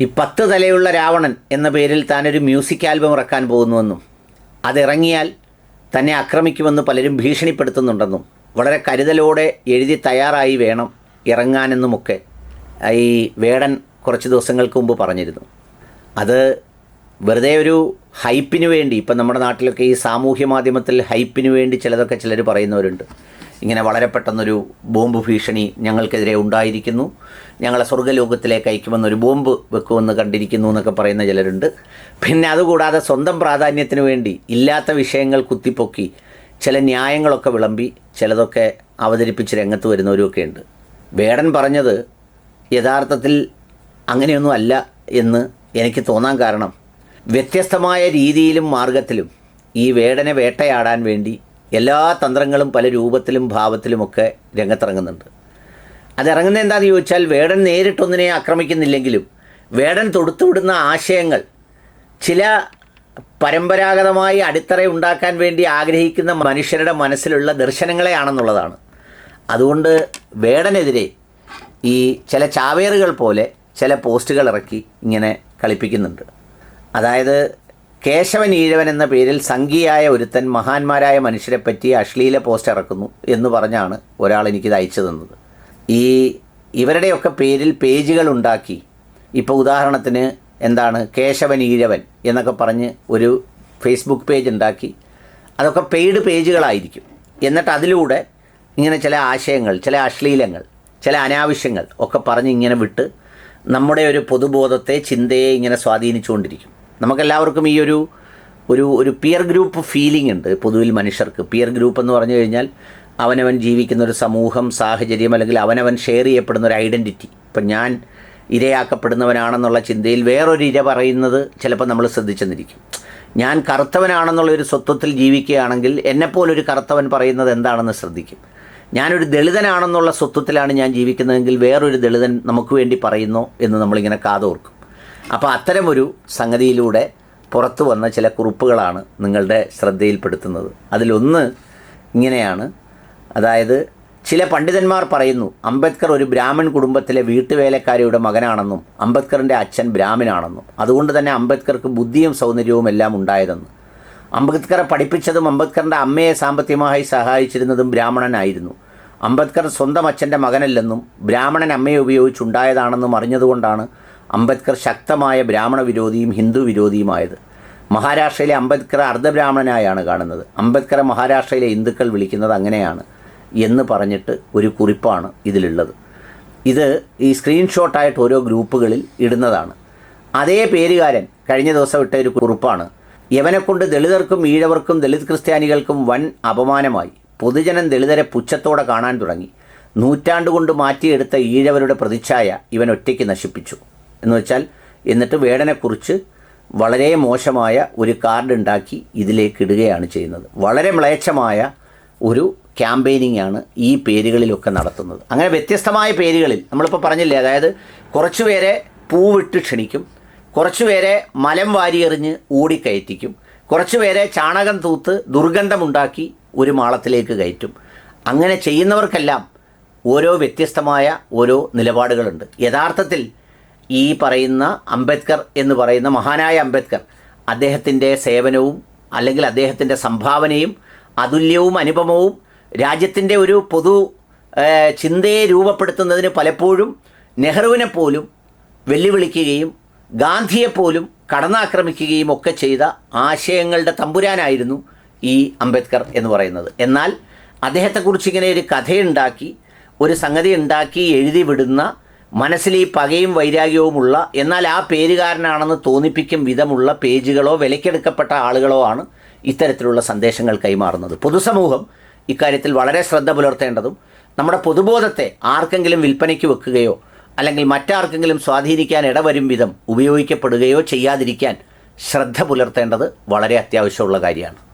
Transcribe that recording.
ഈ പത്ത് തലയുള്ള രാവണൻ എന്ന പേരിൽ താനൊരു മ്യൂസിക് ആൽബം ഇറക്കാൻ പോകുന്നുവെന്നും അതിറങ്ങിയാൽ തന്നെ ആക്രമിക്കുമെന്ന് പലരും ഭീഷണിപ്പെടുത്തുന്നുണ്ടെന്നും വളരെ കരുതലോടെ എഴുതി തയ്യാറായി വേണം ഇറങ്ങാനെന്നുമൊക്കെ ഈ വേടൻ കുറച്ച് ദിവസങ്ങൾക്ക് മുമ്പ് പറഞ്ഞിരുന്നു. അത് വെറുതെ ഒരു ഹൈപ്പിന് വേണ്ടി ഇപ്പം നമ്മുടെ നാട്ടിലൊക്കെ ഈ സാമൂഹ്യ മാധ്യമത്തിൽ ഹൈപ്പിന് വേണ്ടി ചിലതൊക്കെ ചിലർ പറയുന്നവരുണ്ട്. ഇങ്ങനെ വളരെ പെട്ടെന്നൊരു ബോംബ് ഭീഷണി ഞങ്ങൾക്കെതിരെ ഉണ്ടായിരിക്കുന്നു. ഞങ്ങളെ സ്വർഗലോകത്തിലേക്ക് അയക്കുമെന്നൊരു ബോംബ് വെക്കുമെന്ന് കണ്ടിരിക്കുന്നു എന്നൊക്കെ പറയുന്ന ചിലരുണ്ട്. പിന്നെ അതുകൂടാതെ സ്വന്തം പ്രാധാന്യത്തിന് വേണ്ടി ഇല്ലാത്ത വിഷയങ്ങൾ കുത്തിപ്പൊക്കി ചില ന്യായങ്ങളൊക്കെ വിളമ്പി ചിലതൊക്കെ അവതരിപ്പിച്ച് രംഗത്ത് വരുന്നവരുമൊക്കെ ഉണ്ട്. വേടൻ പറഞ്ഞത് യഥാർത്ഥത്തിൽ അങ്ങനെയൊന്നും അല്ല എന്ന് എനിക്ക് തോന്നാൻ കാരണം വ്യത്യസ്തമായ രീതിയിലും മാർഗത്തിലും ഈ വേടനെ വേട്ടയാടാൻ വേണ്ടി എല്ലാ തന്ത്രങ്ങളും പല രൂപത്തിലും ഭാവത്തിലുമൊക്കെ രംഗത്തിറങ്ങുന്നുണ്ട്. അതിറങ്ങുന്നത് എന്താണെന്ന് ചോദിച്ചാൽ വേടൻ നേരിട്ടൊന്നിനെ ആക്രമിക്കുന്നില്ലെങ്കിലും വേടൻ തൊടുത്തുവിടുന്ന ആശയങ്ങൾ ചില പരമ്പരാഗതമായി അടിത്തറ ഉണ്ടാക്കാൻ വേണ്ടി ആഗ്രഹിക്കുന്ന മനുഷ്യരുടെ മനസ്സിലുള്ള ദർശനങ്ങളെയാണെന്നുള്ളതാണ്. അതുകൊണ്ട് വേടനെതിരെ ഈ ചില ചാവേറുകൾ പോലെ ചില പോസ്റ്റുകൾ ഇറക്കി ഇങ്ങനെ കളിപ്പിക്കുന്നുണ്ട്. അതായത് കേശവൻ ഈഴവൻ എന്ന പേരിൽ സംഘിയായ ഒരുത്തൻ മഹാന്മാരായ മനുഷ്യരെ പറ്റി അശ്ലീല പോസ്റ്റ് ഇറക്കുന്നു എന്ന് പറഞ്ഞാണ് ഒരാൾ എനിക്കിത് അയച്ചു തന്നത്. ഈ ഇവരുടെയൊക്കെ പേരിൽ പേജുകൾ ഉണ്ടാക്കി. ഇപ്പോൾ ഉദാഹരണത്തിന് എന്താണ് കേശവൻ ഈഴവൻ എന്നൊക്കെ പറഞ്ഞ് ഒരു ഫേസ്ബുക്ക് പേജ് ഉണ്ടാക്കി. അതൊക്കെ പെയ്ഡ് പേജുകളായിരിക്കും. എന്നിട്ട് അതിലൂടെ ഇങ്ങനെ ചില ആശയങ്ങൾ ചില അശ്ലീലങ്ങൾ ചില അനാവശ്യങ്ങൾ ഒക്കെ പറഞ്ഞ് ഇങ്ങനെ വിട്ട് നമ്മുടെ ഒരു പൊതുബോധത്തെ ചിന്തയെ ഇങ്ങനെ സ്വാധീനിച്ചുകൊണ്ടിരിക്കും. നമുക്കെല്ലാവർക്കും ഈ ഒരു ഒരു ഒരു പിയർ ഗ്രൂപ്പ് ഫീലിംഗ് ഉണ്ട്. പൊതുവിൽ മനുഷ്യർക്ക്. പിയർ ഗ്രൂപ്പ് എന്ന് പറഞ്ഞു കഴിഞ്ഞാൽ അവനവൻ ജീവിക്കുന്ന ഒരു സമൂഹം സാഹചര്യം അല്ലെങ്കിൽ അവനവൻ ഷെയർ ചെയ്യപ്പെടുന്ന ഒരു ഐഡന്റിറ്റി ഇപ്പം ഞാൻ ഇരയാക്കപ്പെടുന്നവനാണെന്നുള്ള ചിന്തയിൽ വേറൊരു ഇര പറയുന്നത് ചിലപ്പോൾ നമ്മൾ ശ്രദ്ധിച്ചെന്നിരിക്കും. ഞാൻ കറുത്തവനാണെന്നുള്ള ഒരു സ്വത്വത്തിൽ ജീവിക്കുകയാണെങ്കിൽ എന്നെപ്പോലൊരു കറുത്തവൻ പറയുന്നത് എന്താണെന്ന് ശ്രദ്ധിക്കും. ഞാനൊരു ദളിതനാണെന്നുള്ള സ്വത്വത്തിലാണ് ഞാൻ ജീവിക്കുന്നതെങ്കിൽ വേറൊരു ദളിതൻ നമുക്ക് വേണ്ടി പറയുന്നോ എന്ന് നമ്മളിങ്ങനെ കാതോർക്കും. അപ്പോൾ അത്തരമൊരു സംഗതിയിലൂടെ പുറത്തു വന്ന ചില കുറിപ്പുകളാണ് നിങ്ങളുടെ ശ്രദ്ധയിൽപ്പെടുത്തുന്നത്. അതിലൊന്ന് ഇങ്ങനെയാണ്. അതായത് ചില പണ്ഡിതന്മാർ പറയുന്നു അംബേദ്കർ ഒരു ബ്രാഹ്മൺ കുടുംബത്തിലെ വീട്ടുവേലക്കാരിയുടെ മകനാണെന്നും അംബേദ്കറിന്റെ അച്ഛൻ ബ്രാഹ്മിനാണെന്നും അതുകൊണ്ട് തന്നെ അംബേദ്കർക്ക് ബുദ്ധിയും സൗന്ദര്യവും എല്ലാം ഉണ്ടായതെന്ന്. അംബേദ്കറെ പഠിപ്പിച്ചതും അംബേദ്കറിന്റെ അമ്മയെ സാമ്പത്തികമായി സഹായിച്ചിരുന്നതും ബ്രാഹ്മണനായിരുന്നു. അംബേദ്കർ സ്വന്തം അച്ഛന്റെ മകനല്ലെന്നും ബ്രാഹ്മണൻ അമ്മയെ ഉപയോഗിച്ചുണ്ടായതാണെന്നും അറിഞ്ഞതുകൊണ്ടാണ് അംബേദ്കർ ശക്തമായ ബ്രാഹ്മണ വിരോധിയും ഹിന്ദു വിരോധിയുമായത്. മഹാരാഷ്ട്രയിലെ അംബേദ്കർ അർദ്ധബ്രാഹ്മണനായാണ് കാണുന്നത്. അംബേദ്കറെ മഹാരാഷ്ട്രയിലെ ഹിന്ദുക്കൾ വിളിക്കുന്നത് അങ്ങനെയാണ് എന്ന് പറഞ്ഞിട്ട് ഒരു കുറിപ്പാണ് ഇതിലുള്ളത്. ഇത് ഈ സ്ക്രീൻഷോട്ടായിട്ട് ഓരോ ഗ്രൂപ്പുകളിൽ ഇടുന്നതാണ്. അതേ പേരുകാരൻ കഴിഞ്ഞ ദിവസം ഇട്ട ഒരു കുറിപ്പാണ്. യവനെക്കൊണ്ട് ദളിതർക്കും ഈഴവർക്കും ദളിത് ക്രിസ്ത്യാനികൾക്കും വൻ അപമാനമായി. പൊതുജനം ദളിതരെ പുച്ഛത്തോടെ കാണാൻ തുടങ്ങി. നൂറ്റാണ്ടുകൊണ്ട് മാറ്റിയെടുത്ത ഈഴവരുടെ പ്രതിച്ഛായ ഇവൻ ഒറ്റയ്ക്ക് നശിപ്പിച്ചു. എന്ന് വെച്ചാൽ എന്നിട്ട് വേടനെക്കുറിച്ച് വളരെ മോശമായ ഒരു കാർഡ് ഉണ്ടാക്കി ഇതിലേക്ക് ഇടുകയാണ് ചെയ്യുന്നത്. വളരെ മ്ലേച്ഛമായ ഒരു ക്യാമ്പയിനിങ് ആണ് ഈ പേരുകളിലൊക്കെ നടത്തുന്നത്. അങ്ങനെ വ്യത്യസ്തമായ പേരുകളിൽ നമ്മളിപ്പോൾ പറഞ്ഞില്ലേ അതായത് കുറച്ചുപേരെ പൂവിട്ട് ക്ഷണിക്കും കുറച്ചുപേരെ മലം വാരിയെറിഞ്ഞ് ഓടിക്കയറ്റിക്കും കുറച്ചുപേരെ ചാണകം തൂത്ത് ദുർഗന്ധമുണ്ടാക്കി ഒരു മാളത്തിലേക്ക് കയറ്റും. അങ്ങനെ ചെയ്യുന്നവർക്കെല്ലാം ഓരോ വ്യത്യസ്തമായ ഓരോ നിലപാടുകളുണ്ട്. യഥാർത്ഥത്തിൽ ഈ പറയുന്ന അംബേദ്കർ എന്ന് പറയുന്ന മഹാനായ അംബേദ്കർ അദ്ദേഹത്തിന്റെ സേവനവും അല്ലെങ്കിൽ അദ്ദേഹത്തിന്റെ സംഭാവനയും അതുല്യവും അനുപമവും രാജ്യത്തിന്റെ ഒരു പൊതു ചിന്തയെ രൂപപ്പെടുത്തുന്നതിന് പലപ്പോഴും നെഹ്റുവിനെ പോലും വെല്ലുവിളിക്കുകയും ഗാന്ധിയെപ്പോലും കടന്നാക്രമിക്കുകയും ഒക്കെ ചെയ്ത ആശയങ്ങളുടെ തമ്പുരാനായിരുന്നു ഈ അംബേദ്കർ എന്ന് പറയുന്നത്. എന്നാൽ അദ്ദേഹത്തെക്കുറിച്ച് ഇങ്ങനെ ഒരു കഥയുണ്ടാക്കി ഒരു സംഗതി ഉണ്ടാക്കി എഴുതി വിടുന്ന മനസ്സിൽ ഈ പകയും വൈരാഗ്യവുമുള്ള എന്നാൽ ആ പേരുകാരനാണെന്ന് തോന്നിപ്പിക്കും വിധമുള്ള പേജുകളോ വിലക്കെടുക്കപ്പെട്ട ആളുകളോ ആണ് ഇത്തരത്തിലുള്ള സന്ദേശങ്ങൾ കൈമാറുന്നത്. പൊതുസമൂഹം ഇക്കാര്യത്തിൽ വളരെ ശ്രദ്ധ പുലർത്തേണ്ടതും നമ്മുടെ പൊതുബോധത്തെ ആർക്കെങ്കിലും വിൽപ്പനയ്ക്ക് വെക്കുകയോ അല്ലെങ്കിൽ മറ്റാർക്കെങ്കിലും സ്വാധീനിക്കാൻ ഇടവരും വിധം ഉപയോഗിക്കപ്പെടുകയോ ചെയ്യാതിരിക്കാൻ ശ്രദ്ധ പുലർത്തേണ്ടത് വളരെ അത്യാവശ്യമുള്ള കാര്യമാണ്.